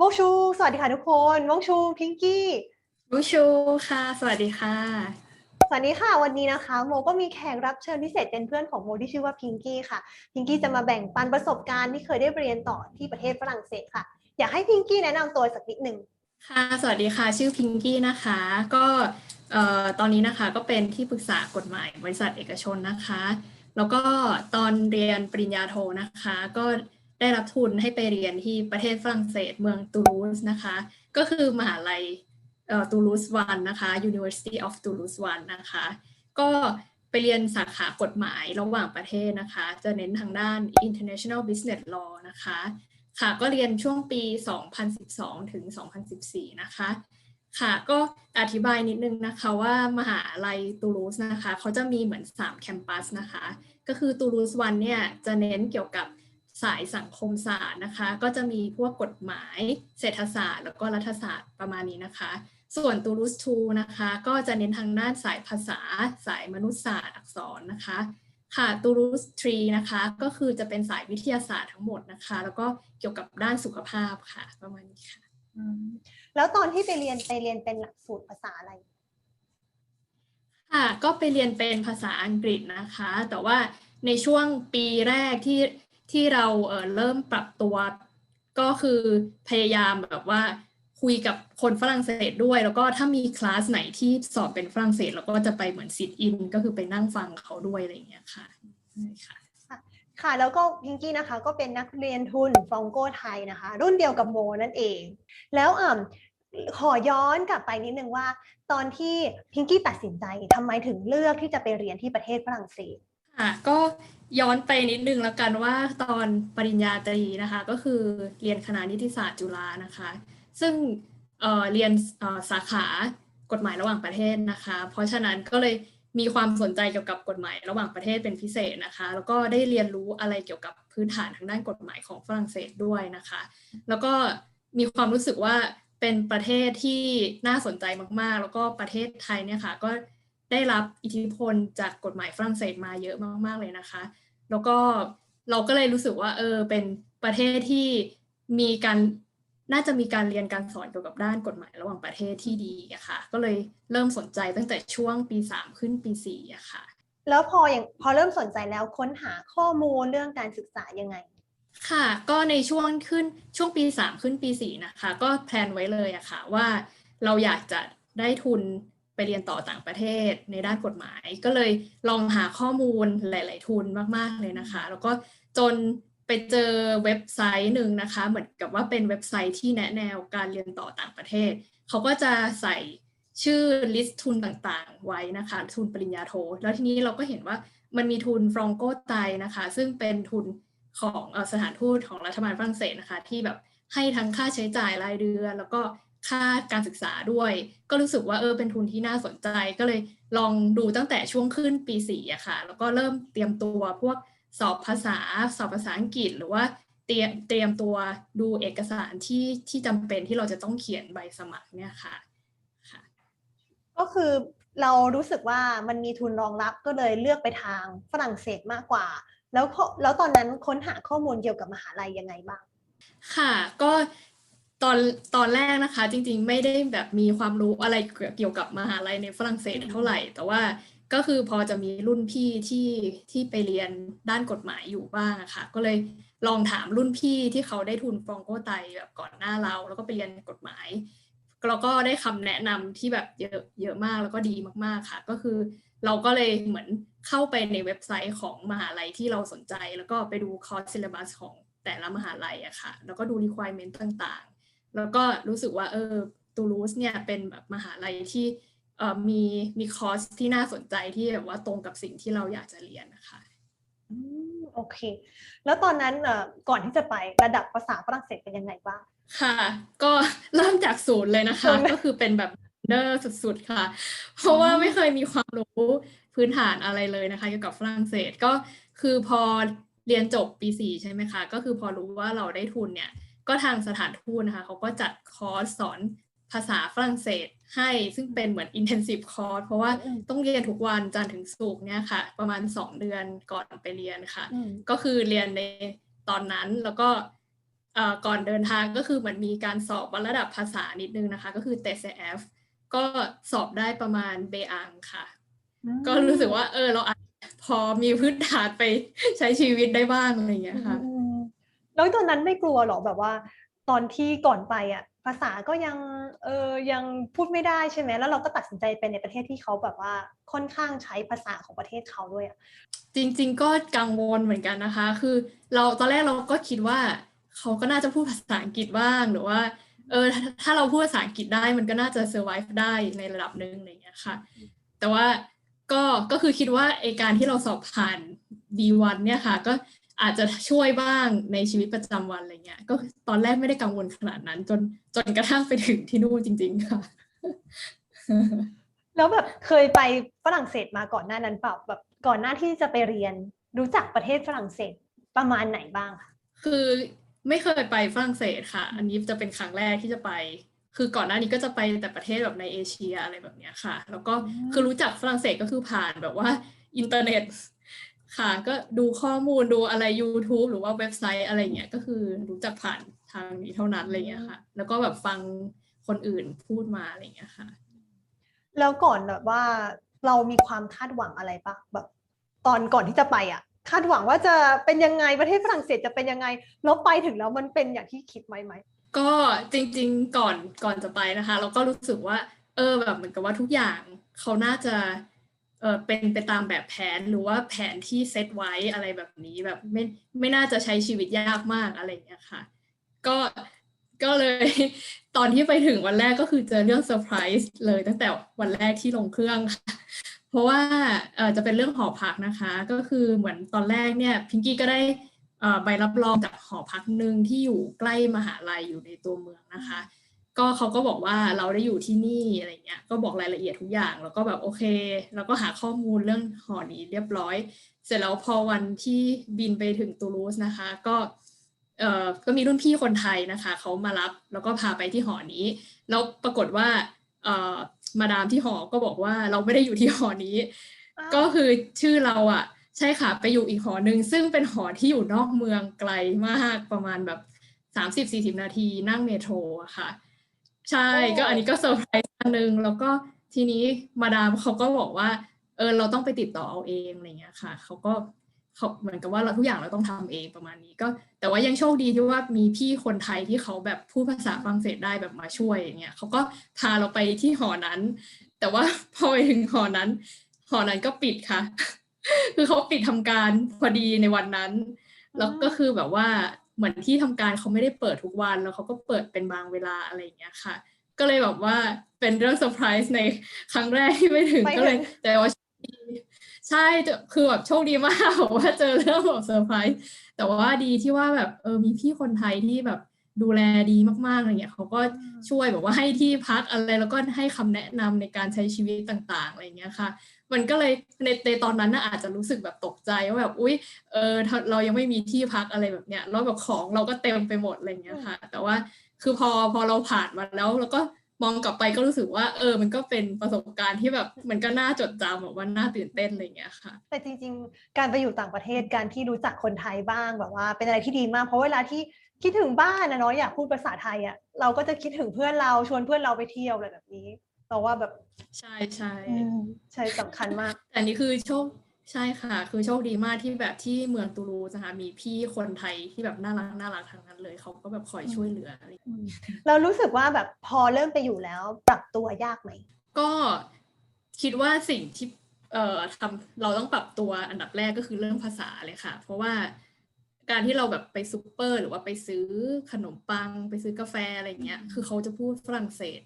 วงชู สวัสดีค่ะทุกคนวงชูพิงกี้บูชูค่ะ สวัสดีค่ะ สวัสดีค่ะ วันนี้นะคะ โมก็มีแขกรับเชิญพิเศษเป็นเพื่อนของโมที่ชื่อว่าพิงกี้ค่ะพิงกี้จะมาแบ่งปันประสบการณ์ที่เคยได้เรียนต่อที่ประเทศฝรั่งเศสค่ะ อยากให้พิงกี้แนะนำตัวสักนิดหนึ่งค่ะ สวัสดีค่ะ ชื่อพิงกี้นะคะ ก็เอ่อตอนนี้นะคะก็เป็นที่ปรึกษากฎหมายบริษัทเอกชนนะคะ แล้วก็ตอนเรียนปริญญาโทนะคะ ก็ ได้รับทุนให้ไปเรียนที่ประเทศฝรั่งเศสเมืองตูลูสนะคะ ก็คือมหาลัยเอ่อตูลูสวันนะคะ University of Toulouse One นะคะ ก็ไปเรียนสาขากฎหมายระหว่างประเทศนะคะ จะเน้นทางด้าน international business law นะคะ ค่ะก็เรียนช่วงปี 2012 ถึง 2014 นะคะ ค่ะก็อธิบายนิดนึงนะคะว่ามหาลัยตูลูสนะคะ เขาจะมีเหมือน 3 แคมปัสนะคะ ก็คือตูลูสวันเนี่ยจะเน้นเกี่ยวกับ สายสังคมศาสตร์นะคะ ก็จะมีพวกกฎหมายเศรษฐศาสตร์ แล้วก็รัฐศาสตร์ประมาณนี้นะคะ ส่วนตูลูสทูนะคะ ก็จะเน้นทางด้านสายภาษา สายมนุษยศาสตร์อักษรนะคะค่ะตูลูสทรีนะคะก็คือจะเป็นสายวิทยาศาสตร์ทั้งหมดนะคะ แล้วก็เกี่ยวกับด้านสุขภาพค่ะ ประมาณนี้ค่ะแล้วตอนที่ไปเรียนไปเรียนเป็นหลักสูตรภาษาอะไรค่ะก็ไปเรียนเป็นภาษาอังกฤษนะคะ แต่ว่าในช่วงปีแรกที่ ที่เราเเริ่มปรับตัว ก็คือพยายามแบบว่าคุยกับคนฝรั่งเศสด้วย แล้วก็ถ้ามีคลาสไหนที่สอบเป็นฝรั่งเศสเราก็จะไปเหมือนซิทอินก็คือไปนั่งฟังเขาด้วยอะไรอย่างเงี้ยค่ะใช่ค่ะค่ะแล้วก็พิงกี้นะคะก็เป็นนักเรียนทุนฟรองโกไทยนะคะ รุ่นเดียวกับโมนั่นเอง แล้วอ่าขอย้อนกลับไปนิดนึงว่า ตอนที่พิงกี้ตัดสินใจทำไมถึงเลือกที่จะไปเรียนที่ประเทศฝรั่งเศส ค่ะก็ย้อนไปนิดนึงแล้วกันว่าตอนปริญญาตรีนะคะ ก็คือเรียนคณะนิติศาสตร์จุฬานะคะ ซึ่งเเรียนสาขากฎหมายระหว่างประเทศนะคะ เพราะฉะนั้นก็เลยมีความสนใจเกี่ยวกับกฎหมายระหว่างประเทศเป็นพิเศษนะคะ แล้วก็ได้เรียนรู้อะไรเกี่ยวกับพื้นฐานทางด้านกฎหมายของฝรั่งเศสด้วยนะคะ แล้วก็มีความรู้สึกว่าเป็นประเทศที่น่าสนใจมากๆ แล้วก็ประเทศไทยเนี่ยค่ะก็ ได้รับอิทธิพลจากกฎหมายฝรั่งเศสมาเยอะมากๆเลยนะคะ แล้วก็เราก็เลยรู้สึกว่าเออเป็นประเทศที่มีการน่าจะมีการเรียนการสอนเกี่ยวกับด้านกฎหมายระหว่างประเทศที่ดีอะค่ะ ก็เลยเริ่มสนใจตั้งแต่ช่วงปีสามขึ้นปีสี่อะค่ะ แล้วพออย่างพอเริ่มสนใจแล้วค้นหาข้อมูลเรื่องการศึกษายังไง ค่ะ ก็ในช่วงขึ้นช่วงปีสามขึ้นปีสี่นะคะ ก็แพลนไว้เลยอะค่ะว่าเราอยากจะได้ทุน ไปเรียนต่อต่างประเทศในด้านกฎหมาย ก็เลยลองหาข้อมูลหลาย ๆ ทุนมาก ๆ เลยนะคะ แล้วก็จนไปเจอเว็บไซต์หนึ่งนะคะ เหมือนกับว่าเป็นเว็บไซต์ที่แนะแนวการเรียนต่อต่างประเทศ เขาก็จะใส่ชื่อลิสต์ทุนต่างๆ ไว้นะคะ ทุนปริญญาโท แล้วทีนี้เราก็เห็นว่ามันมีทุนฟรองโกไตนะคะ ซึ่งเป็นทุนของอ่อสถานทูตของรัฐบาลฝรั่งเศสนะคะ ที่แบบให้ทั้งค่าใช้จ่ายรายเดือน แล้วก็ ค่าการศึกษาด้วย ก็รู้สึกว่าเออเป็นทุนที่น่าสนใจก็เลยลองดูตั้งแต่ช่วงขึ้นปีสี่อะค่ะ แล้วก็เริ่มเตรียมตัวพวกสอบภาษาสอบภาษาอังกฤษ หรือว่าเตรียมเตรียมตัวดูเอกสารที่ที่จำเป็นที่เราจะต้องเขียนใบสมัครเนี่ยค่ะค่ะ ก็คือเรารู้สึกว่ามันมีทุนรองรับก็เลยเลือกไปทางฝรั่งเศสมากกว่า แล้วข้อแล้วตอนนั้นค้นหาข้อมูลเกี่ยวกับมหาลัยยังไงบ้าง ค่ะ ก็ต อนตอนแรกนะคะ จริงๆ ไม่ได้แบบมีความรู้อะไรเกี่ยวกับมหาลัยในฝรั่งเศสเท่าไหร่ แต่ว่าก็คือพอจะมีรุ่นพี่ที่ที่ไปเรียนด้านกฎหมายอยู่บ้างอะค่ะ ก็เลยลองถามรุ่นพี่ที่เขาได้ทุนฟรองโกไตแบบก่อนหน้าเรา แล้วก็ไปเรียนกฎหมายเราก็ได้คำแนะนำที่แบบเยอะเยอะมากแล้วก็ดีมากๆค่ะ ก็คือเราก็เลยเหมือนเข้าไปในเว็บไซต์ของมหาลัยที่เราสนใจ แล้วก็ไปดูคอร์สซิลบัสของแต่ละมหาลัยอะค่ะ แล้วก็ดู requirement ต่างๆ แล้วก็รู้สึกว่าเออตูลูสเนี่ยเป็นแบบมหาลัยที่เอ่อมีมีคอร์สที่น่าสนใจที่แบบว่าตรงกับสิ่งที่เราอยากจะเรียนนะคะอืมโอเค แล้วตอนนั้นเอ่อก่อนที่จะไประดับภาษาฝรั่งเศสเป็นยังไงบ้าง ค่ะ ก็เริ่มจากศูนย์เลยนะคะศูนย์เลยก็คือเป็นแบบเนอร์สุดๆค่ะ เพราะว่าไม่เคยมีความรู้พื้นฐานอะไรเลยนะคะเกี่ยวกับฝรั่งเศสก็คือพอเรียนจบปีสี่ใช่ไหมคะ ก็คือพอรู้ว่าเราได้ทุนเนี่ย ก็ทางสถานทูตนะคะเขาก็จัดคอร์สสอนภาษาฝรั่งเศสให้ซึ่งเป็นเหมือน intensive course เพราะว่าอืมต้องเรียนทุกวันจันทร์ถึงศุกร์เนี่ยค่ะ ประมาณ 2 เดือนก่อนไปเรียนค่ะอืมก็คือเรียนในตอนนั้นแล้วก็เอ่อก่อนเดินทางก็คือเหมือนมีการสอบวัดระดับภาษานิดนึงนะคะ ก็คือ TCF ก็สอบได้ประมาณเบอังค่ะ ก็รู้สึกว่าเออเราอาจพอมีพื้นฐานไปใช้ชีวิตได้บ้างอะไรอย่างเงี้ยค่ะอืม แล้วตอนนั้นไม่กลัวหรอแบบว่า ตอนที่ก่อนไปอะภาษาก็ยังเออยังพูดไม่ได้ใช่ไหมแล้วเราก็ตัดสินใจไปในประเทศที่เขาแบบว่าค่อนข้างใช้ภาษาของประเทศเขาด้วยอะจริง ๆ ก็กังวลเหมือนกันนะคะ คือ เราตอนแรกเราก็คิดว่าเขาก็น่าจะพูดภาษาอังกฤษบ้างหรือว่าเออถ้าเราพูดภาษาอังกฤษได้มันก็น่าจะ survive ได้ในระดับหนึ่งอะไรอย่างเงี้ยค่ะ แต่ว่าก็ก็คือคิดว่าไอการที่เราสอบผ่าน B1 เนี่ยค่ะ ก็ อาจจะช่วยบ้างในชีวิตประจำวันอะไรเงี้ย ก็ตอนแรกไม่ได้กังวลขนาดนั้น จนจนกระทั่งไปถึงที่นู่นจริง ๆ ค่ะ แล้วแบบเคยไปฝรั่งเศสมาก่อนหน้านั้นเปล่าแบบก่อนหน้าที่จะไปเรียนรู้จักประเทศฝรั่งเศสประมาณไหนบ้างคะคือไม่เคยไปฝรั่งเศสค่ะ อันนี้จะเป็นครั้งแรกที่จะไป คือก่อนหน้านี้ก็จะไปแต่ประเทศแบบในเอเชียอะไรแบบเนี้ยค่ะ แล้วก็คือรู้จักฝรั่งเศสก็คือผ่านแบบว่าอินเทอร์เน็ต ค่ะ ก็ดูข้อมูลดูอะไร YouTube หรือว่าเว็บไซต์อะไรเงี้ยก็คือรู้จักผ่านทางนี้เท่านั้นอะไรเงี้ยค่ะ แล้วก็แบบฟังคนอื่นพูดมาอะไรเงี้ยค่ะ แล้วก่อนแบบว่าเรามีความคาดหวังอะไรปะแบบตอนก่อนที่จะไปอะ คาดหวังว่าจะเป็นยังไงประเทศฝรั่งเศสจะเป็นยังไงแล้วไปถึงแล้วมันเป็นอย่างที่คิดไหมไหมก็จริง ๆ ก่อนก่อนจะไปนะคะ เราก็รู้สึกว่า เออแบบเหมือนกับว่าทุกอย่างเขาน่าจะ เออเป็นไปตามแบบแผนหรือว่าแผนที่เซตไว้อะไรแบบนี้แบบไม่ไม่น่าจะใช้ชีวิตยากมากอะไรอย่างเงี้ยค่ะ ก็ก็เลยตอนที่ไปถึงวันแรกก็คือเจอเรื่องเซอร์ไพรส์เลยตั้งแต่วันแรกที่ลงเครื่องค่ะเพราะว่าเออจะเป็นเรื่องหอพักนะคะ ก็คือเหมือนตอนแรกเนี่ยพิงกี้ก็ได้อ่อใบรับรองจากหอพักหนึ่งที่อยู่ใกล้มหาลัยอยู่ในตัวเมืองนะคะ ก็เขาก็บอกว่าเราได้อยู่ที่นี่อะไรเงี้ยก็บอกรายละเอียดทุกอย่าง แล้วก็แบบโอเค แล้วก็หาข้อมูลเรื่องหอนี้เรียบร้อย เสร็จแล้วพอวันที่บินไปถึงตูลูสนะคะ ก็เอ่อก็มีรุ่นพี่คนไทยนะคะเขามารับแล้วก็พาไปที่หอนี้ แล้วปรากฏว่าเอ่อมาดามที่หอก็บอกว่าเราไม่ได้อยู่ที่หอนี้อ้าวก็คือชื่อเราอะ ใช่ค่ะไปอยู่อีกหอหนึ่งซึ่งเป็นหอที่อยู่นอกเมืองไกลมากประมาณแบบสามสิบสี่สิบนาทีนั่งเมโทรอะค่ะ ใช่ก็อันนี้ก็เซอร์ไพรส์อันหนึง แล้วก็ทีนี้มาดามเขาก็บอกว่า เออเราต้องไปติดต่อเอาเองอะไรเงี้ยค่ะเขาก็เขาเหมือนกับว่าเราทุกอย่างเราต้องทำเองประมาณนี้ก็ แต่ว่ายังโชคดีที่ว่ามีพี่คนไทยที่เขาแบบพูดภาษาฝรั่งเศสได้แบบมาช่วยอย่างเงี้ยเขาก็พาเราไปที่หอนั้น แต่ว่าพอไปถึงหอนั้น หอนั้นก็ปิดค่ะ คือเขาปิดทำการพอดีในวันนั้น แล้วก็คือแบบว่า เหมือนที่ทำการเขาไม่ได้เปิดทุกวัน แล้วเขาก็เปิดเป็นบางเวลาอะไรอย่างเงี้ยค่ะ ก็เลยแบบว่าเป็นเรื่องเซอร์ไพรส์ในครั้งแรกที่ไปถึงไปถึงก็เลยแต่ว่าโชคดีใช่แต่คือแบบโชคดีมากแบบว่าเจอเรื่องแบบเซอร์ไพรส์แต่ว่าดีที่ว่าแบบเออมีพี่คนไทยที่แบบดูแลดีมากๆอะไรเงี้ยเขาก็ช่วยแบบว่าให้ที่พักอะไรแล้วก็ให้คำแนะนำในการใช้ชีวิตต่าง ๆอะไรเงี้ยค่ะ มันก็เลยในในตอนนั้นน่ะอาจจะรู้สึกแบบตกใจว่าแบบอุ๊ยเออเรายังไม่มีที่พักอะไรแบบเนี้ยแล้วแบบของเราก็เต็มไปหมดอะไรเงี้ยค่ะ แต่ว่าคือพอพอเราผ่านมาแล้วเราก็มองกลับไปก็รู้สึกว่า เออ มันก็เป็นประสบการณ์ที่แบบมันก็น่าจดจำแบบว่าน่าตื่นเต้นอะไรเงี้ยค่ะ แต่จริง ๆ การไปอยู่ต่างประเทศการที่รู้จักคนไทยบ้างแบบว่า เป็นอะไรที่ดีมากเพราะเวลาที่คิดถึงบ้านนะเนาะอยากพูดภาษาไทยอะเราก็จะคิดถึงเพื่อนเราชวนเพื่อนเราไปเที่ยวอะไรแบบนี้ เราว่าแบบใช่ใช่ใช่สำคัญมากแต่อันนี้คือโชคใช่ค่ะ คือโชคดีมากที่แบบที่เมืองตูลูสนะคะมีพี่คนไทยที่แบบน่ารักน่ารักทั้งนั้นเลยเขาก็แบบคอยช่วยเหลืออะไรเรารู้สึกว่าแบบพอเริ่มไปอยู่แล้วปรับตัวยากไหม ก็คิดว่าสิ่งที่เอ่อทำเราต้องปรับตัวอันดับแรกก็คือเรื่องภาษาเลยค่ะ เพราะว่าการที่เราแบบไปซูเปอร์ หรือว่าไปซื้อขนมปัง ไปซื้อกาแฟอะไรเงี้ย คือเขาจะพูดฝรั่งเศส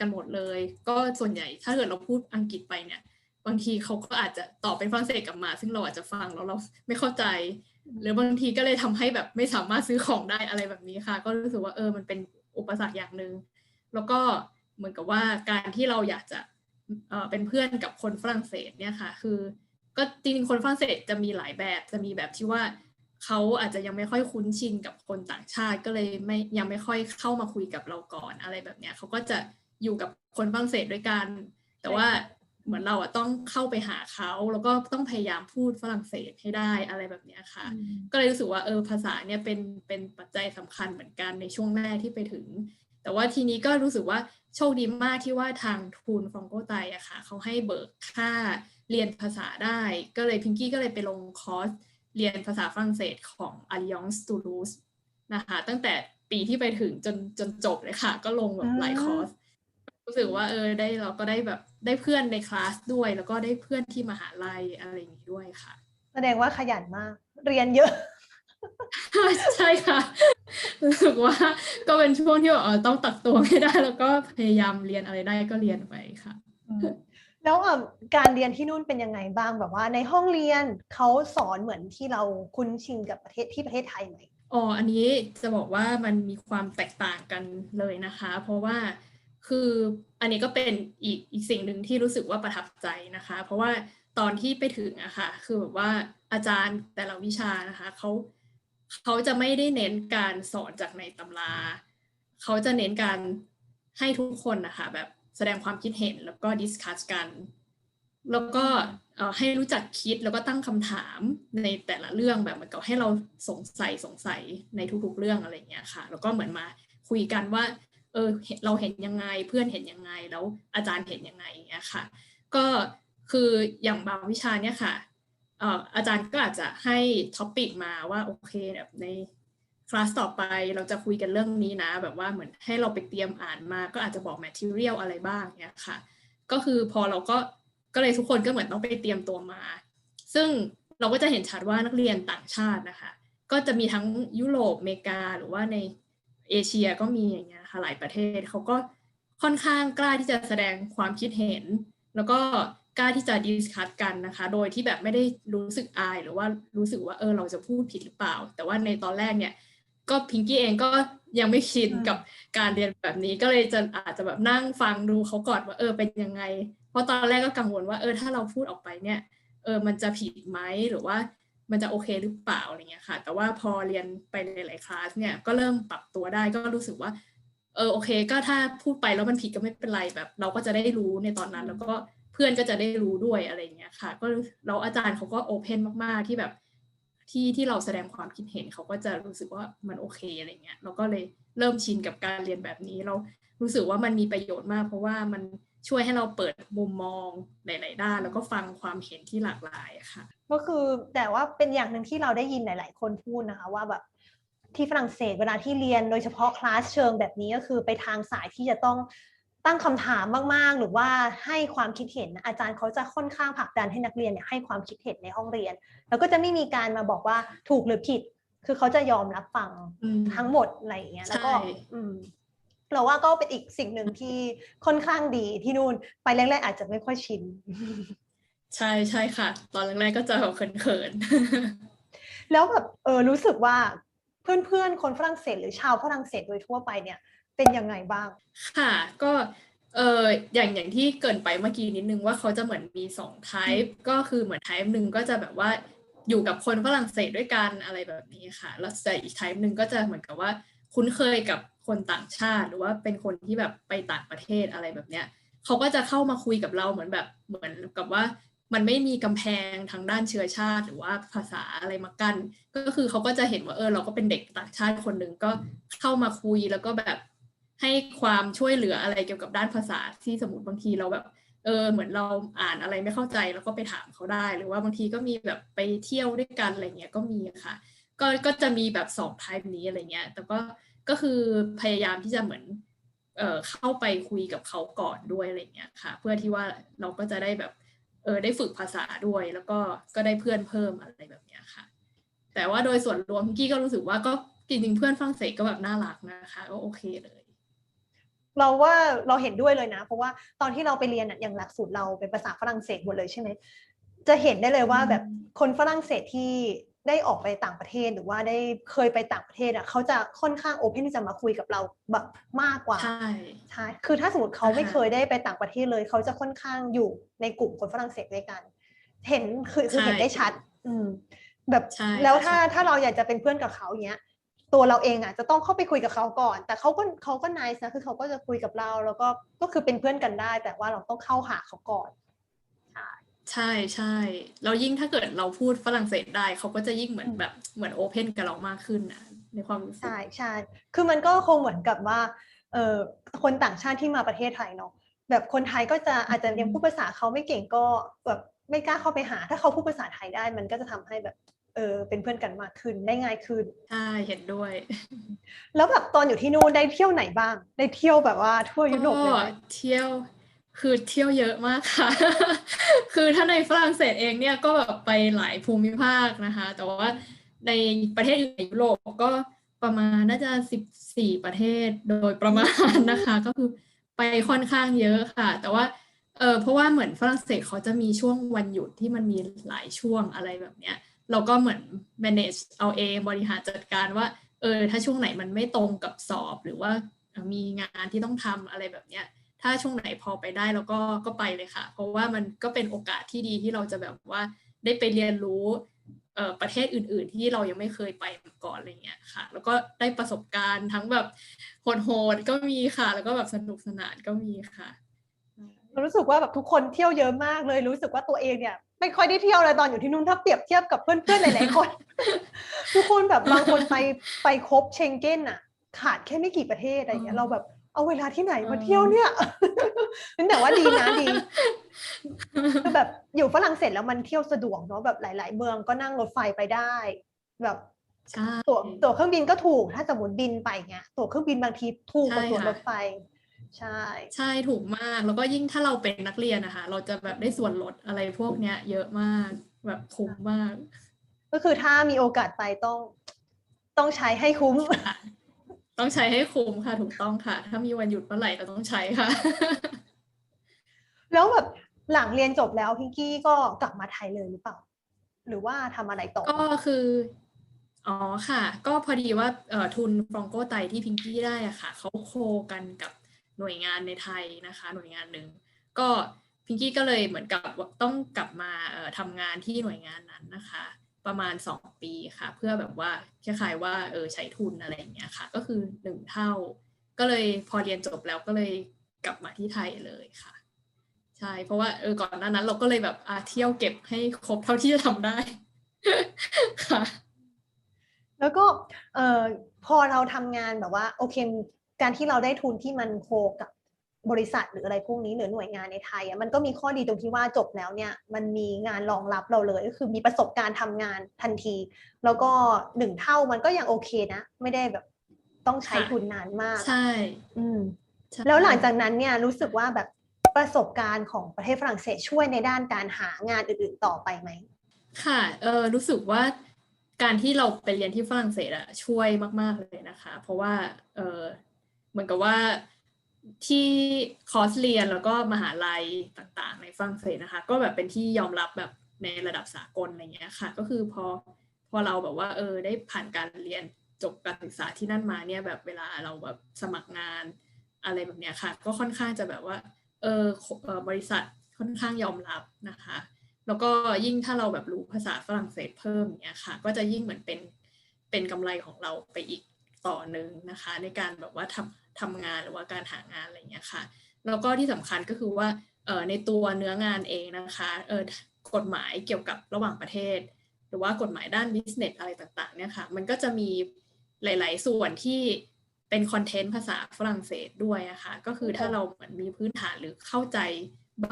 กันหมดเลย ก็ส่วนใหญ่ถ้าเกิดเราพูดอังกฤษไปเนี่ยบางทีเขาก็อาจจะตอบเป็นฝรั่งเศสกลับมา ซึ่งเราอาจจะฟังแล้วเราไม่เข้าใจ หรือบางทีก็เลยทำให้แบบไม่สามารถซื้อของได้อะไรแบบนี้ค่ะ ก็รู้สึกว่าเออมันเป็นอุปสรรคอย่างหนึ่งแล้วก็เหมือนกับว่าการที่เราอยากจะเอ่อเป็นเพื่อนกับคนฝรั่งเศสเนี่ยค่ะ คือ ก็จริงๆคนฝรั่งเศสจะมีหลายแบบจะมีแบบที่ว่าเขาอาจจะยังไม่ค่อยคุ้นชินกับคนต่างชาติ ก็เลยไม่ยังไม่ค่อยเข้ามาคุยกับเราก่อนอะไรแบบเนี้ยเขาก็จะ อยู่กับคนฝรั่งเศสด้วยกัน แต่ว่าเหมือนเราอะต้องเข้าไปหาเขาแล้วก็ต้องพยายามพูดฝรั่งเศสให้ได้อะไรแบบเนี้ยค่ะ ก็เลยรู้สึกว่าเออภาษาเนี่ยเป็นเป็นปัจจัยสำคัญเหมือนกันในช่วงแรกที่ไปถึง แต่ว่าทีนี้ก็รู้สึกว่าโชคดีมากที่ว่าทางทูนฟองโกไตอะค่ะเขาให้เบิกค่าเรียนภาษาได้ ก็เลยพิงกี้ก็เลยไปลงคอร์สเรียนภาษาฝรั่งเศสของ Alliance Toulouse นะคะตั้งแต่ปีที่ไปถึงจนจนจบเลยค่ะ ก็ลงแบบหลายคอร์ส รู้สึกว่าเออได้เราก็ได้แบบได้เพื่อนในคลาสด้วย แล้วก็ได้เพื่อนที่มหาลัยอะไรอย่างนี้ด้วยค่ะ แสดงว่าขยันมาก เรียนเยอะ ใช่ค่ะ รู้สึกว่าก็เป็นช่วงที่แบบเออต้องตักตัวไม่ได้ แล้วก็พยายามเรียนอะไรได้ก็เรียนไปค่ะแล้วเอ่อการเรียนที่นู่นเป็นยังไงบ้างแบบว่า ในห้องเรียนเขาสอนเหมือนที่เราคุ้นชินกับประเทศที่ประเทศไทยไหมอ๋ออันนี้จะบอกว่ามันมีความแตกต่างกันเลยนะคะ เพราะว่า คืออันนี้ก็เป็นอีกอีกสิ่งหนึ่งที่รู้สึกว่าประทับใจนะคะ เพราะว่าตอนที่ไปถึงอะค่ะคือแบบว่าอาจารย์แต่ละวิชานะคะเขาเขาจะไม่ได้เน้นการสอนจากในตำรา เขาจะเน้นการให้ทุกคนนะคะแบบแสดงความคิดเห็นแล้วก็ดิสคัสกัน แล้วก็ให้รู้จักคิดแล้วก็ตั้งคำถามในแต่ละเรื่องแบบเหมือนกับให้เราสงสัยสงสัยในทุกๆเรื่องอะไรอย่างเงี้ยค่ะ แล้วก็เหมือนมาคุยกันว่า เออเราเห็นยังไงเพื่อนเห็นยังไงแล้วอาจารย์เห็นยังไงอย่างเงี้ยค่ะ ก็คืออย่างบางวิชาเนี่ยค่ะอาจารย์ก็อาจจะให้ท็อปิกมาว่าโอเคแบบในคลาสต่อไปเราจะคุยกันเรื่องนี้นะ แบบว่าเหมือนให้เราไปเตรียมอ่านมา ก็อาจจะบอก material อะไรบ้างเนี่ยค่ะ ก็คือพอเราก็ก็เลยทุกคนก็เหมือนต้องไปเตรียมตัวมา ซึ่งเราก็จะเห็นชัดว่านักเรียนต่างชาตินะคะ ก็จะมีทั้งยุโรปอเมริกาหรือว่าในเอเชียก็มีอย่างเงี้ย ค่ะหลายประเทศเขาก็ค่อนข้างกล้าที่จะแสดงความคิดเห็น แล้วก็กล้าที่จะดิสคัตกันนะคะ โดยที่แบบไม่ได้รู้สึกอายหรือว่ารู้สึกว่าเออเราจะพูดผิดหรือเปล่า แต่ว่าในตอนแรกเนี่ยก็พิงกี้เองก็ยังไม่ชินอืมกับการเรียนแบบนี้ก็เลยจะอาจจะแบบนั่งฟังดูเขาก่อนว่าเออเป็นยังไง เพราะตอนแรกก็กังวลว่าเออถ้าเราพูดออกไปเนี่ยเออมันจะผิดไหมหรือว่ามันจะโอเคหรือเปล่าอะไรเงี้ยค่ะ แต่ว่าพอเรียนไปหลายๆคลาสเนี่ยก็เริ่มปรับตัวได้ก็รู้สึกว่า เออโอเค ก็ถ้าพูดไปแล้วมันผิดก็ไม่เป็นไรแบบ เราก็จะได้รู้ในตอนนั้น แล้วก็เพื่อนก็จะได้รู้ด้วยอะไรอย่างเงี้ยค่ะ ก็แล้วอาจารย์เขาก็โอเพนมากๆที่แบบที่ที่เราแสดงความคิดเห็นเขาก็จะรู้สึกว่ามันโอเคอะไรเงี้ยเราก็เลยเริ่มชินกับการเรียนแบบนี้ เรารู้สึกว่ามันมีประโยชน์มาก เพราะว่ามันช่วยให้เราเปิดมุมมองหลาย ๆ ด้าน แล้วก็ฟังความเห็นที่หลากหลายอะค่ะ ก็คือแต่ว่าเป็นอย่างหนึ่งที่เราได้ยินหลาย ๆ คนพูดนะคะ ว่าแบบ ที่ฝรั่งเศสเวลาที่เรียนโดยเฉพาะคลาสเชิงแบบนี้ก็คือไปทางสายที่จะต้องตั้งคำถามมาก ๆ หรือว่าให้ความคิดเห็นอาจารย์เขาจะค่อนข้างผลักดันให้นักเรียนเนี่ยให้ความคิดเห็นในห้องเรียน แล้วก็จะไม่มีการมาบอกว่าถูกหรือผิด คือเขาจะยอมรับฟังอืมทั้งหมดอะไรอย่างเงี้ยแล้วก็ใช่อืมเราว่าก็เป็นอีกสิ่งหนึ่งที่ค่อนข้างดีที่นู่นไปแรกๆอาจจะไม่ค่อยชินใช่ใช่ค่ะ ตอนแรกๆก็จะแบบเขินๆแล้วแบบเออรู้สึกว่า เพื่อนๆ คนฝรั่งเศสหรือชาวฝรั่งเศสโดยทั่วไปเนี่ยเป็นยังไงบ้าง ค่ะ ก็เอออย่างอย่างที่เกรินไปเมื่อกี้นิดนึงว่าเขาจะเหมือนมีสอง type ก็คือเหมือน type หนึ่งก็จะแบบว่าอยู่กับคนฝรั่งเศสด้วยกันอะไรแบบนี้ค่ะ แล้วแต่อีก type หนึ่งก็จะเหมือนกับว่าคุ้นเคยกับคนต่างชาติ หรือว่าเป็นคนที่แบบไปต่างประเทศอะไรแบบเนี้ยเขาก็จะเข้ามาคุยกับเราเหมือนแบบเหมือนกับว่า มันไม่มีกำแพงทางด้านเชื้อชาติ หรือว่าภาษาอะไรมากั้นก็คือเขาก็จะเห็นว่าเออเราก็เป็นเด็กต่างชาติคนหนึ่งก็เข้ามาคุยแล้วก็แบบให้ความช่วยเหลืออะไรเกี่ยวกับด้านภาษาที่สมมติบางทีเราแบบเออเหมือนเราอ่านอะไรไม่เข้าใจแล้วก็ไปถามเขาได้ หรือว่าบางทีก็มีแบบไปเที่ยวด้วยกันอะไรเงี้ยก็มีค่ะ ก็ก็จะมีแบบสองไทป์นี้อะไรเงี้ย แต่ก็ก็คือพยายามที่จะเหมือนเออเข้าไปคุยกับเขาก่อนด้วยอะไรเงี้ยค่ะ เพื่อที่ว่าเราก็จะได้แบบ เออได้ฝึกภาษาด้วย แล้วก็ก็ได้เพื่อนเพิ่มอะไรแบบเนี้ยค่ะ แต่ว่าโดยส่วนรวมพี่กี้ก็รู้สึกว่าก็จริงๆเพื่อนฝรั่งเศสก็แบบน่ารักนะคะก็โอเคเลย เราว่าเราเห็นด้วยเลยนะ เพราะว่าตอนที่เราไปเรียนอะอย่างหลักสูตรเราเป็นภาษาฝรั่งเศสหมดเลยใช่ไหมจะเห็นได้เลยว่าอืมแบบคนฝรั่งเศสที่ ได้ออกไปต่างประเทศหรือว่าได้เคยไปต่างประเทศอะเขาจะค่อนข้างโอเพนที่จะมาคุยกับเราแบบมากกว่าใช่ใช่คือถ้าสมมติเขาไม่อ่าฮะเคยได้ไปต่างประเทศเลย เขาจะค่อนข้างอยู่ในกลุ่มคนฝรั่งเศสด้วยกัน เห็นคือคือใช่เห็นได้ชัด อืม แบบใช่แล้วค่ะถ้าใช่ถ้าเราอยากจะเป็นเพื่อนกับเขาเนี้ยตัวเราเองอะจะต้องเข้าไปคุยกับเขาก่อน แต่เขาก็เขาก็น c e นะคือเขาก็จะคุยกับเรา แล้วก็ก็คือเป็นเพื่อนกันได้ แต่ว่าเราต้องเข้าหาเขาก่อน ใช่ใช่แล้วยิ่งถ้าเกิดเราพูดฝรั่งเศสได้ เขาก็จะยิ่งเหมือนแบบเหมือนโอเพนกับเรามากขึ้นนะในความรู้สึกใช่ใช่คือมันก็คงเหมือนกับว่าเออคนต่างชาติที่มาประเทศไทยเนาะแบบคนไทยก็จะอาจจะยังพูดภาษาเขาไม่เก่งก็แบบไม่กล้าเข้าไปหา ถ้าเขาพูดภาษาไทยได้ มันก็จะทำให้แบบเออเป็นเพื่อนกันมากขึ้นได้ง่ายขึ้นใช่เห็นด้วย แล้วแบบตอนอยู่ที่นู่นได้เที่ยวไหนบ้าง ได้เที่ยวแบบว่าทั่วยุโรปเลยก็ไหมเที่ยว คือเที่ยวเยอะมากค่ะ คือถ้าในฝรั่งเศสเองเนี่ยก็แบบไปหลายภูมิภาคนะคะ แต่ว่าในประเทศอื่นในยุโรปก็ประมาณน่าจะสิบสี่ประเทศโดยประมาณนะคะ ก็คือไปค่อนข้างเยอะค่ะ แต่ว่าเออเพราะว่าเหมือนฝรั่งเศสเขาจะมีช่วงวันหยุดที่มันมีหลายช่วงอะไรแบบเนี้ย เราก็เหมือน manage เอาเองบริหารจัดการว่า เออ ถ้าช่วงไหนมันไม่ตรงกับสอบหรือว่ามีงานที่ต้องทำอะไรแบบเนี้ย ถ้าช่วงไหนพอไปได้เราก็ก็ไปเลยค่ะ เพราะว่ามันก็เป็นโอกาสที่ดีที่เราจะแบบว่าได้ไปเรียนรู้ประเทศอื่น ๆ ที่เรายังไม่เคยไปมาก่อนอะไรเงี้ยค่ะ แล้วก็ได้ประสบการณ์ทั้งแบบโหดๆก็มีค่ะ แล้วก็แบบสนุกสนานก็มีค่ะรู้สึกว่าแบบทุกคนเที่ยวเยอะมากเลยรู้สึกว่าตัวเองเนี่ยไม่ค่อยได้เที่ยวเลยตอนอยู่ที่นู่นถ้าเปรียบเทียบกับเพื่อนๆหลายๆคน ทุกคนแบบบางคนไปไปครบเชงเก้นอะขาดแค่ไม่กี่ประเทศอะไรเงี้ยเราแบบ เอาเวลาที่ไหนมาอืมเที่ยวเนี่ยแต่ว่าดีนะดีคือแบบอยู่ฝรั่งเศสแล้วมันเที่ยวสะดวกเนาะแบบหลาย ๆ เมืองก็นั่งรถไฟไปได้ แบบใช่ตั๋วตั๋วเครื่องบินก็ถูก ถ้าสมมติบินไปเงี้ยตั๋วเครื่องบินบางทีถูกกว่าใช่ตั๋วค่ะรถไฟใช่ ใช่ถูกมากแล้วก็ยิ่งถ้าเราเป็นนักเรียนนะคะ เราจะแบบได้ส่วนลดอะไรพวกเนี้ย เยอะมากแบบคุ้มมาก ก็คือถ้ามีโอกาสไปต้องต้องใช้ให้คุ้มค่ะ ต้องใช้ให้คุ้มค่ะถูกต้องค่ะ ถ้ามีวันหยุดเมื่อไหร่เราต้องใช้ค่ะ แล้วแบบหลังเรียนจบแล้วพิงกี้ก็กลับมาไทยเลยหรือเปล่า หรือว่าทำอะไรต่อ ก็คือ อ๋อค่ะ ก็พอดีว่าเอ่อทุนฟรองโกไตที่พิงกี้ได้อะค่ะ เขาโคกันกับหน่วยงานในไทยนะคะ หน่วยงานหนึ่งก็พิงกี้ก็เลยเหมือนกับว่าต้องกลับมาเอ่อทำงานที่หน่วยงานนั้นนะคะ ประมาณสองปีค่ะ เพื่อแบบว่าคล้ายๆว่าเออใช้ทุนอะไรอย่างเงี้ยค่ะ ก็คือหนึ่งเท่า ก็เลยพอเรียนจบแล้วก็เลยกลับมาที่ไทยเลยค่ะ ใช่ เพราะว่าเออก่อนหน้านั้นเราก็เลยแบบอาเที่ยวเก็บให้ครบเท่าที่จะทำได้ค่ะ แล้วก็เอ่อพอเราทำงานแบบว่าโอเคการที่เราได้ทุนที่มันโคกับ บริษัทหรืออะไรพวกนี้หรือหน่วยงานในไทยอะมันก็มีข้อดีตรงที่ว่าจบแล้วเนี่ยมันมีงานรองรับเราเลยก็คือมีประสบการณ์ทำงานทันที แล้วก็หนึ่งเท่ามันก็ยังโอเคนะ ไม่ได้แบบต้องใช้ค่ะทุนนานมาก ใช่ อืมใช่แล้วหลังจากนั้นเนี่ยรู้สึกว่าแบบประสบการณ์ของประเทศฝรั่งเศสช่วยในด้านการหางานอื่นๆต่อไปไหมค่ะเออรู้สึกว่าการที่เราไปเรียนที่ฝรั่งเศสอะช่วยมาก ๆเลยนะคะ เพราะว่าเออเหมือนกับว่า ที่คอร์สเรียนแล้วก็มหาลัยต่างๆ ในฝรั่งเศสนะคะ ก็แบบเป็นที่ยอมรับแบบในระดับสากลอะไรเงี้ยค่ะ ก็คือพอพอเราแบบว่า เออ ได้ผ่านการเรียนจบการศึกษาที่นั่นมาเนี่ยแบบเวลาเราแบบสมัครงานอะไรแบบเนี้ยค่ะ ก็ค่อนข้างจะแบบว่า เออเออบริษัทค่อนข้างยอมรับนะคะ แล้วก็ยิ่งถ้าเราแบบรู้ภาษาฝรั่งเศสเพิ่มเนี้ยค่ะ ก็จะยิ่งเหมือนเป็นเป็นกำไรของเราไปอีกต่อหนึ่งนะคะ ในการแบบว่าทำ ทำงานหรือว่าการหางานอะไรเงี้ยค่ะ แล้วก็ที่สำคัญก็คือว่าในตัวเนื้องานเองนะคะกฎหมายเกี่ยวกับระหว่างประเทศ หรือว่ากฎหมายด้านบิสเนสอะไรต่างๆเนี่ยค่ะมันก็จะมีหลาย ๆ ส่วนที่เป็นคอนเทนต์ภาษาฝรั่งเศสด้วยนะคะก็คือถ้าเราเหมือนมีพื้นฐานหรือเข้าใจ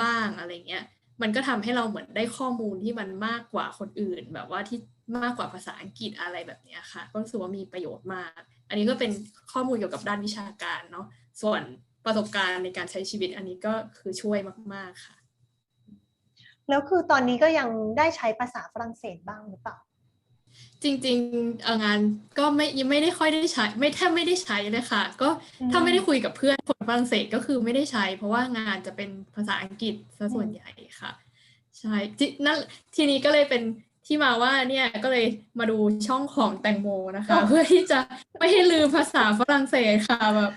บ้างอะไรเงี้ยมันก็ทำให้เราเหมือนได้ข้อมูลที่มันมากกว่าคนอื่น แบบว่าที่ มากกว่าภาษาอังกฤษอะไรแบบเนี้ยค่ะ ก็รู้สึกว่ามีประโยชน์มาก อันนี้ก็เป็นข้อมูลเกี่ยวกับด้านวิชาการเนาะส่วนประสบการณ์ในการใช้ชีวิตอันนี้ก็คือช่วยมาก ๆค่ะ แล้วคือตอนนี้ก็ยังได้ใช้ภาษาฝรั่งเศสบ้างหรือเปล่าจริงๆเอ่องานก็ไม่ยังไม่ได้ค่อยได้ใช้ ไม่แทบไม่ได้ใช้เลยค่ะ ก็อืมถ้าไม่ได้คุยกับเพื่อนคนฝรั่งเศสก็คือไม่ได้ใช้ เพราะว่างานจะเป็นภาษาอังกฤษซะส่วนใหญ่ค่ะ ใช่ที่นั่นทีนี้ก็เลยเป็น ที่มาว่าเนี่ยก็เลยมาดูช่องของแตงโมนะคะ เพื่อที่จะไม่ให้ลืมภาษาฝรั่งเศสค่ะแบบ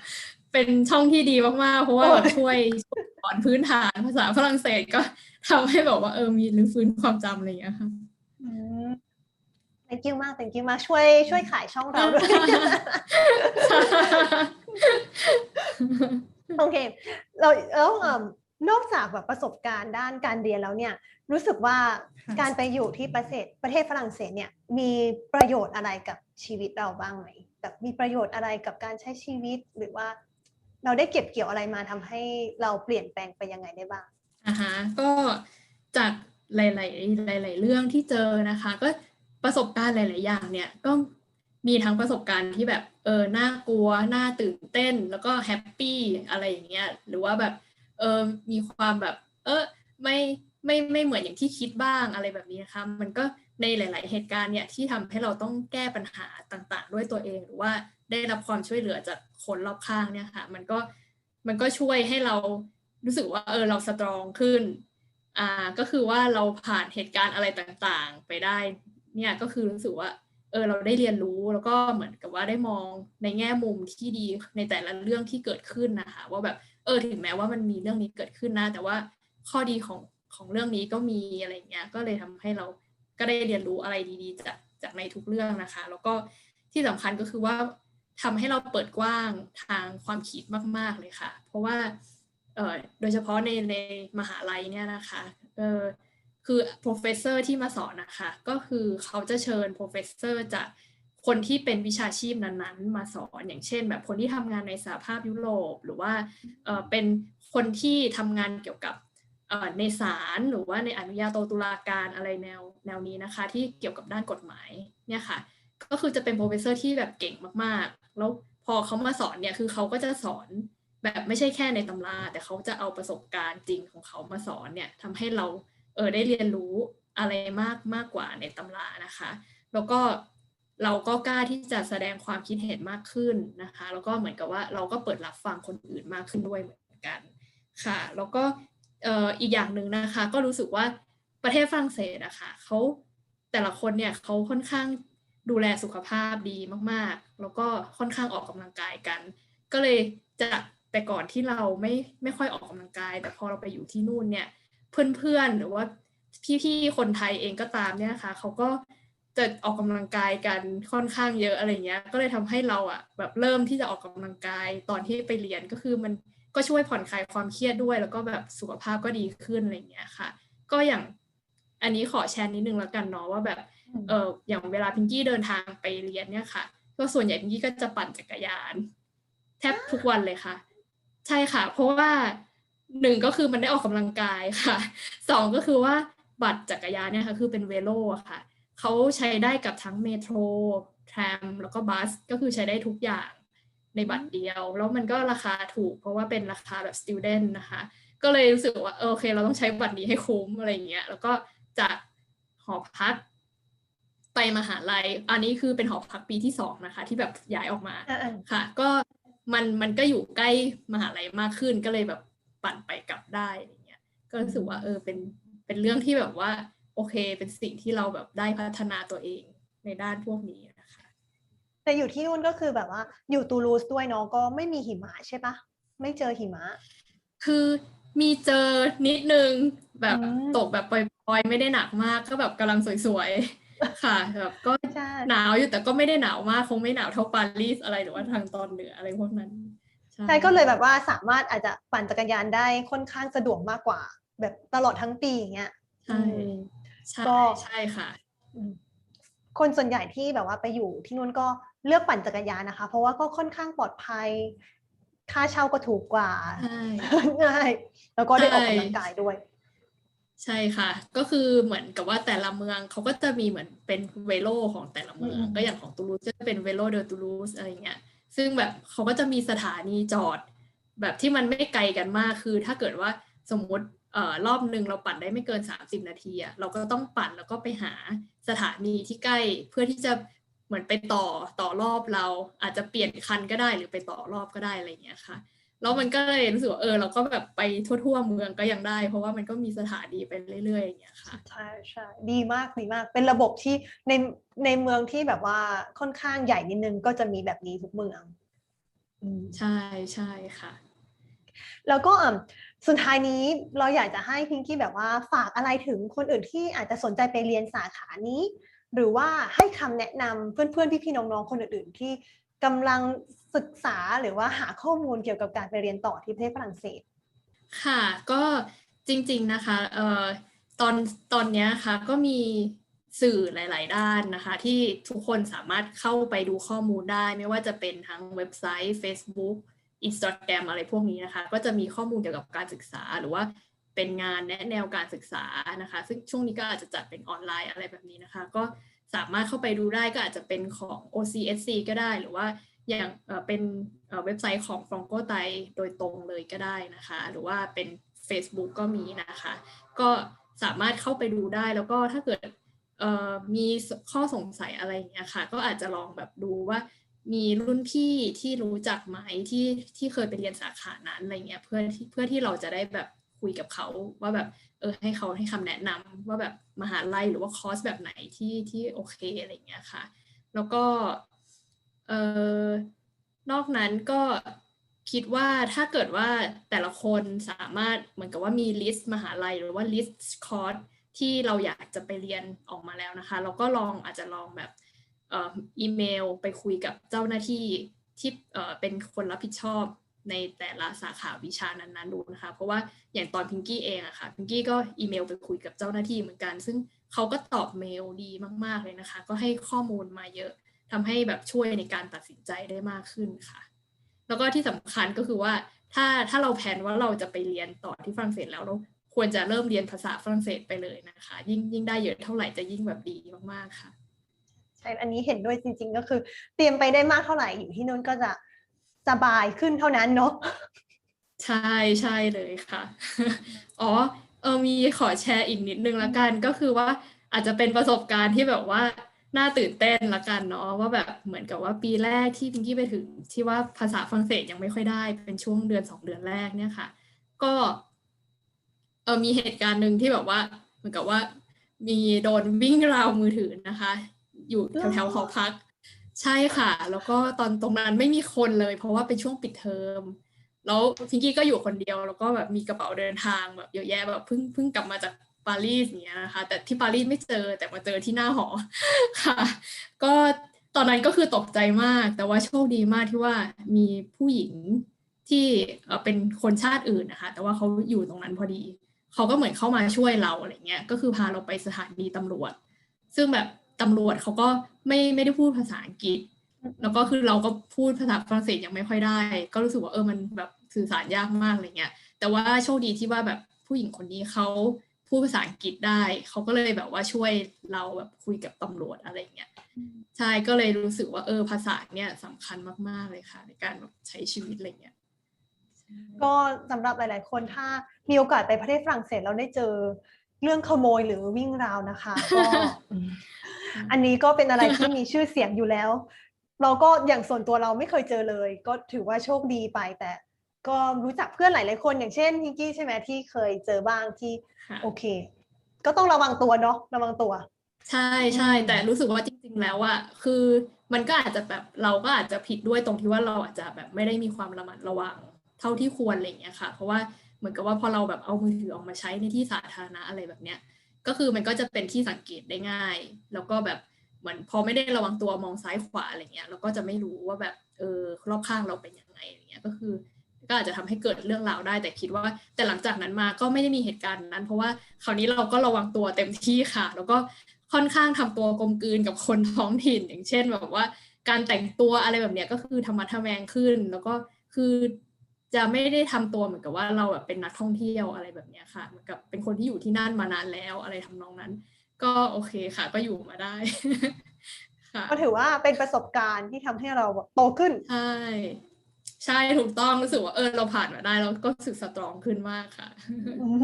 เป็นช่องที่ดีมากๆ เพราะว่าแบบช่วยสอนพื้นฐานภาษาฝรั่งเศสก็ทำให้แบบว่าเออมีรื้อฟื้นความจำอะไรอย่างเงี้ยค่ะอืม thank you มาก thank you มากช่วยช่วยขายช่องเราด้วยโอเคเราแล้วเอิ่ม นอกจากแบบประสบการณ์ด้านการเรียนแล้วเนี่ยรู้สึกว่าการไปอยู่ที่ประเทศประเทศฝรั่งเศสเนี่ยมีประโยชน์อะไรกับชีวิตเราบ้างไหมแบบมีประโยชน์อะไรกับการใช้ชีวิตหรือว่า เราได้เก็บเกี่ยวอะไรมาทำให้เราเปลี่ยนแปลงไปยังไงได้บ้างอ่าฮะก็จากหลาย ๆ หลาย ๆ เรื่องที่เจอนะคะ ก็ประสบการณ์หลาย ๆ อย่างเนี่ยก็มีทั้งประสบการณ์ที่แบบเออน่ากลัวน่าตื่นเต้น แล้วก็แฮปปี้อะไรอย่างเงี้ยหรือว่าแบบ เออมีความแบบ เออไม่ไม่ไม่เหมือนอย่างที่คิดบ้างอะไรแบบนี้นะคะมันก็ในหลาย ๆ เหตุการณ์เนี่ยที่ทำให้เราต้องแก้ปัญหาต่าง ๆ ด้วยตัวเองหรือว่าได้รับความช่วยเหลือจากคนรอบข้างเนี่ยค่ะ มันก็มันก็ช่วยให้เรารู้สึกว่าเออเราสตรองขึ้นอ่าก็คือว่าเราผ่านเหตุการณ์อะไรต่างๆ ไปได้เนี่ยก็คือรู้สึกว่าเออเราได้เรียนรู้แล้วก็เหมือนกับว่าได้มองในแง่มุมที่ดีในแต่ละเรื่องที่เกิดขึ้นนะคะ ว่าแบบ ออถึงแม้ว่ามันมีเรื่องนี้เกิดขึ้นนะ แต่ว่าข้อดีของของเรื่องนี้ก็มีอะไรเงี้ยก็เลยทำให้เราก็ได้เรียนรู้อะไรดีๆจากจากในทุกเรื่องนะคะ แล้วก็ที่สำคัญก็คือว่าทำให้เราเปิดกว้างทางความคิดมาก ๆเลยค่ะ เพราะว่าเออโดยเฉพาะในในมหาลัยเนี่ยนะคะเออคือ professor ที่มาสอนนะคะ ก็คือเขาจะเชิญ professor จาก คนที่เป็นวิชาชีพนั้นๆ มาสอนอย่างเช่น แบบคนที่ทำงานในสหภาพยุโรป หรือว่าเป็นคนที่ทำงานเกี่ยวกับในศาลหรือว่าในอนุญาโตตุลาการอะไรแนวแนวนี้นะคะ ที่เกี่ยวกับด้านกฎหมายเนี่ยค่ะ ก็คือจะเป็น professor ที่แบบเก่งมากๆ แล้วพอเขามาสอนเนี่ยคือเขาก็จะสอนแบบไม่ใช่แค่ในตำรา แต่เขาจะเอาประสบการณ์จริงของเขามาสอนเนี่ยทำให้เราเออได้เรียนรู้อะไรมากมากกว่าในตำรานะคะ แล้วก็ เราก็กล้าที่จะแสดงความคิดเห็นมากขึ้นนะคะ แล้วก็เหมือนกับว่าเราก็เปิดรับฟังคนอื่นมากขึ้นด้วยเหมือนกันค่ะ แล้วก็อีกอย่างหนึ่งนะคะ ก็รู้สึกว่าประเทศฝรั่งเศสนะคะเขาแต่ละคนเนี่ยเขาค่อนข้างดูแลสุขภาพดีมากๆ แล้วก็ค่อนข้างออกกำลังกายกัน ก็เลยจากแต่ก่อนที่เราไม่ไม่ค่อยออกกำลังกาย แต่พอเราไปอยู่ที่นู่นเนี่ยเพื่อนๆหรือว่าพี่ๆคนไทยเองก็ตามเนี่ยนะคะเขาก็ จะออกกำลังกายกันค่อนข้างเยอะอะไรเงี้ย ก็เลยทำให้เราอะแบบเริ่มที่จะออกกำลังกายตอนที่ไปเรียนก็คือมันก็ช่วยผ่อนคลายความเครียดด้วย แล้วก็แบบสุขภาพก็ดีขึ้นอะไรเงี้ยค่ะ ก็อย่างอันนี้ขอแชร์นิดนึงแล้วกันเนาะว่าแบบเอออย่างเวลาพิงกี้เดินทางไปเรียนเนี่ยค่ะ ก็ส่วนใหญ่พิงกี้ก็จะปั่นจักรยาน แทบทุกวันเลยค่ะ ใช่ค่ะ เพราะว่าหนึ่งก็คือมันได้ออกกำลังกายค่ะสองก็คือว่าบัตรจักรยานเนี่ยค่ะ คือเป็นเวโลอะค่ะ เขาใช้ได้กับทั้งเมโทรทรมแล้วก็บัสก็คือใช้ได้ทุกอย่างในบัตรเดียว แล้วมันก็ราคาถูกเพราะว่าเป็นราคาแบบ student นะคะ ก็เลยรู้สึกว่าเออโอเค เราต้องใช้บัตรนี้ให้คุ้มอะไรอย่างเงี้ยแล้วก็จากหอพักไปมหาลัย อันนี้คือเป็นหอพักปีที่สองนะคะ ที่แบบย้ายออกมาอ่าค่ะ ก็มันมันก็อยู่ใกล้มหาลัยมากขึ้นก็เลยแบบปั่นไปกลับได้อะไรเงี้ยก็รู้สึกว่าเออเป็นเป็นเรื่องที่แบบว่า โอเค เป็นสิ่งที่เราแบบได้พัฒนาตัวเองในด้านพวกนี้นะคะแต่อยู่ที่นู่นก็คือแบบว่าอยู่ตูลูสด้วยเนาะก็ไม่มีหิมะใช่ปะไม่เจอหิมะ คือมีเจอนิดนึงแบบอืมตกแบบปล่อยๆไม่ได้หนักมากก็แบบกำลังสวยๆค่ะแบบก็ใช่หนาวอยู่แต่ก็ไม่ได้หนาวมากคงไม่หนาวเท่าปารีสอะไรหรือว่าทางตอนเหนืออะไรพวกนั้นใช่ก็เลยแบบว่าสามารถอาจจะปั่นจักรยานได้ค่อนข้างสะดวกมากกว่า แบบตลอดทั้งปีอย่างเงี้ยใช่อืม ใช่ก็ใช่ค่ะอืมคนส่วนใหญ่ที่แบบว่าไปอยู่ที่นู่นก็เลือกปั่นจักรยานนะคะ เพราะว่าก็ค่อนข้างปลอดภัย ค่าเช่าก็ถูกกว่าใช่ง่ายแล้วก็ได้ออกใช่กำลังกายด้วย ใช่ค่ะ ก็คือเหมือนกับว่าแต่ละเมืองเขาก็จะมีเหมือนเป็นเวโลของแต่ละเมืองอืมก็อย่างของตูลูสก็จะเป็นเวโลเดอตูลูสอะไรเงี้ย ซึ่งแบบเขาก็จะมีสถานีจอด แบบที่มันไม่ไกลกันมากคือ ถ้าเกิดว่าสมมุติเอ่อ รอบหนึ่งเราปั่นได้ไม่เกิน 30 นาทีอะเราก็ต้องปั่นแล้วก็ไปหาสถานีที่ใกล้ เพื่อที่จะเหมือนไปต่อต่อรอบเราอาจจะเปลี่ยนคันก็ได้หรือไปต่อรอบก็ได้อะไรเงี้ยค่ะแล้วมันก็เลยรู้สึกว่าเออเราก็แบบไปทั่วๆเมืองก็ยังได้ เพราะว่ามันก็มีสถานีไปเรื่อยๆอย่างเงี้ยค่ะใช่ใช่ดีมากดีมาก เป็นระบบที่ในในเมืองที่แบบว่าค่อนข้างใหญ่นิดนึงก็จะมีแบบนี้ทุกเมืองอืมใช่ใช่ค่ะ แล้วก็อะ สุดท้ายนี้เราอยากจะให้พิงกี้แบบว่าฝากอะไรถึงคนอื่นที่อาจจะสนใจไปเรียนสาขานี้ หรือว่าให้คำแนะนำเพื่อนๆพี่ๆน้องๆคนอื่นๆ ที่กำลังศึกษาหรือว่าหาข้อมูลเกี่ยวกับการไปเรียนต่อที่ประเทศฝรั่งเศส ค่ะก็จริงๆนะคะเอ่อตอนตอนนี้ค่ะก็มีสื่อหลาย ๆ ด้านนะคะ ที่ทุกคนสามารถเข้าไปดูข้อมูลได้ ไม่ว่าจะเป็นทั้งเว็บไซต์ Facebook Instagram อะไรพวกนี้นะคะ ก็จะมีข้อมูลเกี่ยวกับการศึกษาหรือว่าเป็นงานแนะแนวการศึกษานะคะ ซึ่งช่วงนี้ก็อาจจะจัดเป็นออนไลน์อะไรแบบนี้นะคะ ก็สามารถเข้าไปดูได้ก็อาจจะเป็นของ OCSC ก็ได้ หรือว่าอย่างเป็นเว็บไซต์ของ f r o n c o ไตโดยตรงเลยก็ได้นะคะ หรือว่าเป็น Facebook ก็มีนะคะ ก็สามารถเข้าไปดูได้แล้วก็ถ้าเกิดมีข้อสงสัยอะไรอย่างเงี้ยค่ะ ก็อาจจะลองแบบดูว่า มีรุ่นพี่ที่รู้จักไหมที่ที่เคยไปเรียนสาขานั้นอะไรเงี้ยเพื่อที่เพื่อที่เราจะได้แบบคุยกับเขาว่าแบบเออให้เขาให้คำแนะนำว่าแบบมหาลัยหรือว่าคอร์สแบบไหนที่ที่โอเคอะไรเงี้ยค่ะ แล้วก็เอ่อนอกนั้นก็คิดว่าถ้าเกิดว่าแต่ละคนสามารถเหมือนกับว่ามีลิสต์มหาลัยหรือว่าลิสต์คอร์สที่เราอยากจะไปเรียนออกมาแล้วนะคะ เราก็ลองอาจจะลองแบบ อีเมลไปคุยกับเจ้าหน้าที่ที่เป็นคนรับผิดชอบในแต่ละสาขาวิชานั้นๆดูนะคะ เพราะว่าอย่างตอนพิงกี้เองอะค่ะพิงกี้ก็อีเมลไปคุยกับเจ้าหน้าที่เหมือนกัน ซึ่งเขาก็ตอบเมลดีมาก ๆเลยนะคะ ก็ให้ข้อมูลมาเยอะทำให้แบบช่วยในการตัดสินใจได้มากขึ้นค่ะ แล้วก็ที่สำคัญก็คือว่าถ้าถ้าเราแผนว่าเราจะไปเรียนต่อที่ฝรั่งเศสแล้วเราควรจะเริ่มเรียนภาษาฝรั่งเศสไปเลยนะคะ ยิ่งยิ่งได้เยอะเท่าไหร่จะยิ่งแบบดีมากๆค่ะ ใช่อันนี้เห็นด้วยจริง ๆ ก็คือ เตรียมไปได้มากเท่าไหร่อยู่ที่นู่นก็จะสบายขึ้นเท่านั้นเนาะใช่ใช่เลยค่ะ อ๋อเออมีขอแชร์อีกนิดนึงละกันก็คือว่าอาจจะเป็นประสบการณ์ที่แบบว่าน่าตื่นเต้นละกันเนาะว่าแบบเหมือนกับว่าปีแรกที่พิงกี้ไปถึงที่ว่าภาษาฝรั่งเศสยังไม่ค่อยได้ เป็นช่วงเดือนสองเดือนแรกเนี่ยค่ะ ก็เออมีเหตุการณ์หนึ่งที่แบบว่า เหมือนกับว่า มีโดนวิ่งราวมือถือนะคะ อยู่แถวๆหอพัก ใช่ค่ะ แล้วก็ตอนตรงนั้นไม่มีคนเลย เพราะว่าเป็นช่วงปิดเทอมแล้วพิงกี้ก็อยู่คนเดียวแล้วก็แบบมีกระเป๋าเดินทางแบบเยอะแยะแบบเพิ่งเพิ่งกลับมาจากปารีสอย่างเงี้ยนะคะ แต่ที่ปารีสไม่เจอแต่มาเจอที่หน้าหอค่ะ ก็ตอนนั้นก็คือตกใจมาก แต่ว่าโชคดีมากที่ว่ามีผู้หญิงที่เอ่อเป็นคนชาติอื่นนะคะ แต่ว่าเขาอยู่ตรงนั้นพอดี เขาก็เหมือนเข้ามาช่วยเราอะไรเงี้ย ก็คือพาเราไปสถานีตำรวจ ซึ่งแบบ ตำรวจเขาก็ไม่ไม่ได้พูดภาษาอังกฤษ แล้วก็คือเราก็พูดภาษาฝรั่งเศสยังไม่ค่อยได้ ก็รู้สึกว่าเออมันแบบสื่อสารยากมากอะไรเงี้ย แต่ว่าโชคดีที่ว่าแบบผู้หญิงคนนี้เขาพูดภาษาอังกฤษได้เขาก็เลยแบบว่าช่วยเราแบบคุยกับตำรวจอะไรเงี้ยใช่ก็เลยรู้สึกว่าเออภาษาเนี่ยสำคัญมากๆเลยค่ะ ในการแบบใช้ชีวิตอะไรเงี้ยก็สำหรับหลาย ๆ คนถ้ามีโอกาสไปประเทศฝรั่งเศสแล้วได้เจอเรื่องขโมยหรือวิ่งราวนะคะก็ อันนี้ก็เป็นอะไรที่มีชื่อเสียงอยู่แล้ว เราก็อย่างส่วนตัวเราไม่เคยเจอเลย ก็ถือว่าโชคดีไปแต่ ก็รู้จักเพื่อนหลายๆคน อย่างเช่นพิงกี้ใช่ไหมที่เคยเจอบ้างที่ค่ะโอเค ก็ต้องระวังตัวเนาะระวังตัว ใช่ใช่อืมแต่รู้สึกว่าจริง ๆ แล้วอะคือมันก็อาจจะแบบเราก็อาจจะผิดด้วยตรงที่ว่าเราอาจจะแบบไม่ได้มีความระมัดระวังเท่าที่ควรอะไรอย่างเงี้ยค่ะ เพราะว่าเหมือนกับว่าพอเราแบบเอามือถือออกมาใช้ในที่สาธารณะอะไรแบบเนี้ย ก็คือมันก็จะเป็นที่สังเกตได้ง่าย แล้วก็แบบเหมือนพอไม่ได้ระวังตัวมองซ้ายขวาอะไรเงี้ยเราก็จะไม่รู้ว่าแบบเออรอบข้างเราเป็นยังไงอะไรเงี้ยก็คือ ก็อาจจะทำให้เกิดเรื่องราวได้ แต่คิดว่า แต่หลังจากนั้นมาก็ไม่ได้มีเหตุการณ์นั้น เพราะว่าคราวนี้เราก็ระวังตัวเต็มที่ค่ะ แล้วก็ค่อนข้างทำตัวกลมกลืนกับคนท้องถิ่น อย่างเช่นแบบว่า การแต่งตัวอะไรแบบเนี้ยก็คือธรรมะทะแมงขึ้น แล้วก็คือ จะไม่ได้ทำตัวเหมือนกับว่าเราแบบเป็นนักท่องเที่ยวอะไรแบบเนี้ยค่ะเหมือนกับเป็นคนที่อยู่ที่นั่นมานานแล้วอะไรทำนองนั้น ก็โอเคค่ะ ก็อยู่มาได้ค่ะก็ถือว่าเป็นประสบการณ์ที่ทำให้เราโตขึ้นใช่ใช่ถูกต้องรู้สึกว่าเออเราผ่านมาได้แล้วก็รู้สึกสตรองขึ้นมากค่ะอืม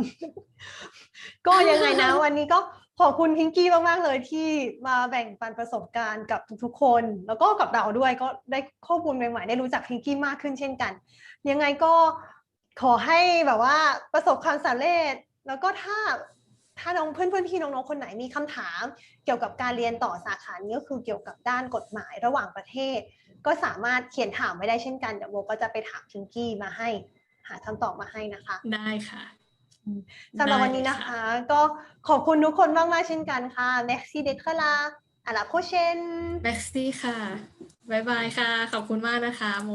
ก็ยังไงนะวันนี้ก็ ขอบคุณพิงกี้มาก ๆ เลยที่มาแบ่งปันประสบการณ์กับทุกๆคน แล้วก็กับเราด้วยก็ได้ข้อมูลใหม่ ๆ ได้รู้จักพิงกี้มากขึ้นเช่นกัน ยังไงก็ขอให้แบบว่าประสบความสำเร็จ แล้วก็ถ้าถ้าน้องเพื่อนเพื่อนๆพี่น้องๆคนไหนมีคำถาม เกี่ยวกับการเรียนต่อสาขานี้ก็คือเกี่ยวกับด้านกฎหมายระหว่างประเทศ ก็สามารถเขียนถามไว้ได้เช่นกันเดี๋ยวโบก็จะไปถามพิงกี้มาให้ หาคำตอบมาให้นะคะ ได้ค่ะ สำหรับวันนี้นะคะ ก็ขอบคุณทุกคนมากๆเช่นกันค่ะแม็กซี่เดคลาอาลาโคเชนแม็กซี่ค่ะบายบายค่ะ ขอบคุณมากนะคะโม